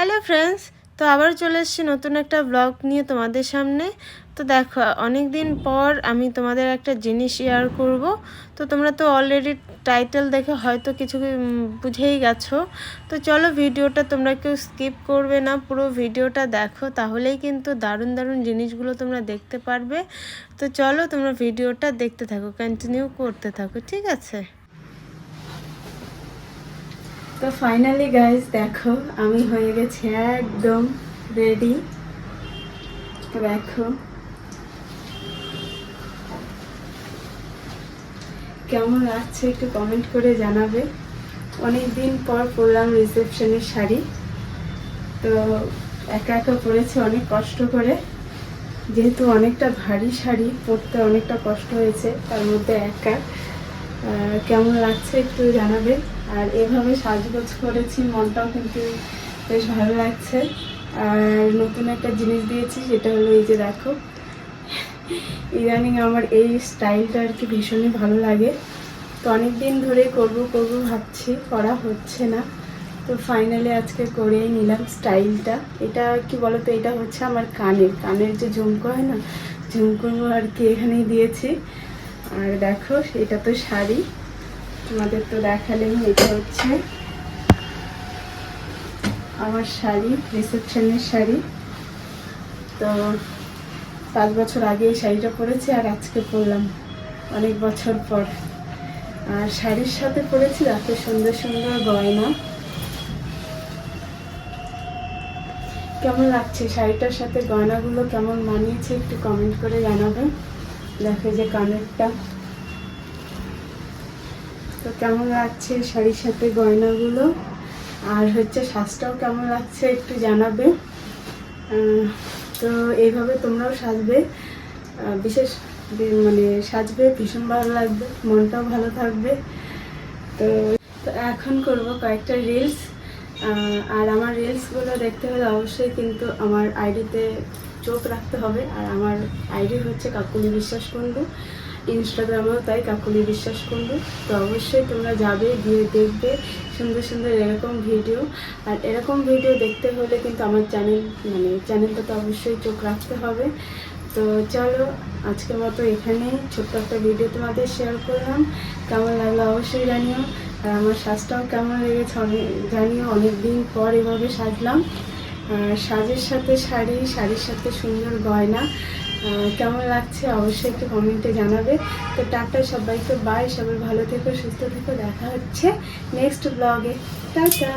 Hello friends, তো আবার চলে এসেছি নতুন একটা ব্লগ নিয়ে তোমাদের সামনে। তো দেখো অনেক দিন পর আমি তোমাদের একটা জিনিস শেয়ার করব। তো তোমরা তো অলরেডি টাইটেল দেখে হয়তো কিছু বুঝেই গেছো। তো চলো ভিডিওটা তোমরা কেউ স্কিপ করবে না, পুরো ভিডিওটা দেখো, তাহলেই কিন্তু দারুণ দারুণ জিনিসগুলো তোমরা দেখতে পারবে। তো চলো তোমরা ভিডিওটা দেখতে থাকো কন্টিনিউ করতে থাকো, ঠিক আছে? তো ফাইনালি গাইজ দেখো, আমি হয়ে গেছি একদম রেডি দেখো। কেমন লাগছে একটু কমেন্ট করে জানাবে। অনেক দিন পর পরলাম রিসেপশনের শাড়ি। তো একা একা পরেছি, অনেক কষ্ট করে। যেহেতু অনেকটা ভারী শাড়ি, পরতে অনেকটা কষ্ট হয়েছে, তার মধ্যে একা। কেমন লাগছে একটু জানাবে। আর এভাবে সাজগোজ করেছি, মনটাও কিন্তু বেশ ভালো লাগছে। আর নতুন একটা জিনিস দিয়েছি, সেটা হলো এই যে দেখো, ইদানিং আমার এই স্টাইলটা আর কি ভীষণই ভালো লাগে। তো অনেক দিন ধরে করব করব ভাবছি, করা হচ্ছে না। তো ফাইনালি আজকে করেই নিলাম স্টাইলটা। এটা কি বলতো, এটা হচ্ছে আমার কানের। কানের যে ঝুমকো হয় না ঝুমকো আর কি এখানেই দিয়েছি। আর দেখো এটা তো শাড়ি। তোমাদের তো দেখালেন এটা হচ্ছে আমার শাড়ি, রিসেপশনের শাড়ি। তো পাঁচ বছর আগে এই শাড়িটা পরেছি আর আজকে পরলাম অনেক বছর পর। আর শাড়ির সাথে পরেছি এত সুন্দর সুন্দর গয়না। কেমন লাগছে শাড়িটার সাথে গয়নাগুলো? কেমন মানিয়েছে একটু কমেন্ট করে জানাবেন দেখে যে কানেরটা। তো কেমন লাগছে শাড়ির সাথে গয়নাগুলো? আর হচ্ছে সাজটাও কেমন লাগছে একটু জানাবে। তো এইভাবে তোমরাও সাজবে। বিশেষ মানে সাজবে, ভীষণ ভালো লাগবে, মনটাও ভালো থাকবে। তো এখন করব কয়েকটা রিলস আর আমার রিলসগুলো দেখতে হলে অবশ্যই কিন্তু আমার আইডিতে চোখ রাখতে হবে। আর আমার আইডি হচ্ছে কাকুলি বিশ্বাস কুণ্ডু। ইনস্টাগ্রামেও তাই কাকুলি বিশ্বাস কুণ্ডু। তো অবশ্যই তোমরা যাবে, গিয়ে দেখবে সুন্দর সুন্দর এরকম ভিডিও। আর এরকম ভিডিও দেখতে হলে কিন্তু আমার চ্যানেল মানে চ্যানেলটা তো অবশ্যই চোখ রাখতে হবে। তো চলো, আজকের মতো এখানেই। ছোট্ট একটা ভিডিও তোমাদের শেয়ার করলাম। কেমন লাগল অবশ্যই জানিও। আর আমার সাজটাও কেমন লেগেছে অনেক জানিও। অনেক দিন পর এভাবে সাজলাম। সাজের সাথে শাড়ি, শাড়ির সাথে সুন্দর গয়না কেমন লাগছে অবশ্যই একটু কমেন্টে জানাবে। তো টাটা সবাইকে বাই সবাই ভালো থেকো, সুস্থ থেকো, দেখা হচ্ছে নেক্সট ব্লগে টাটা!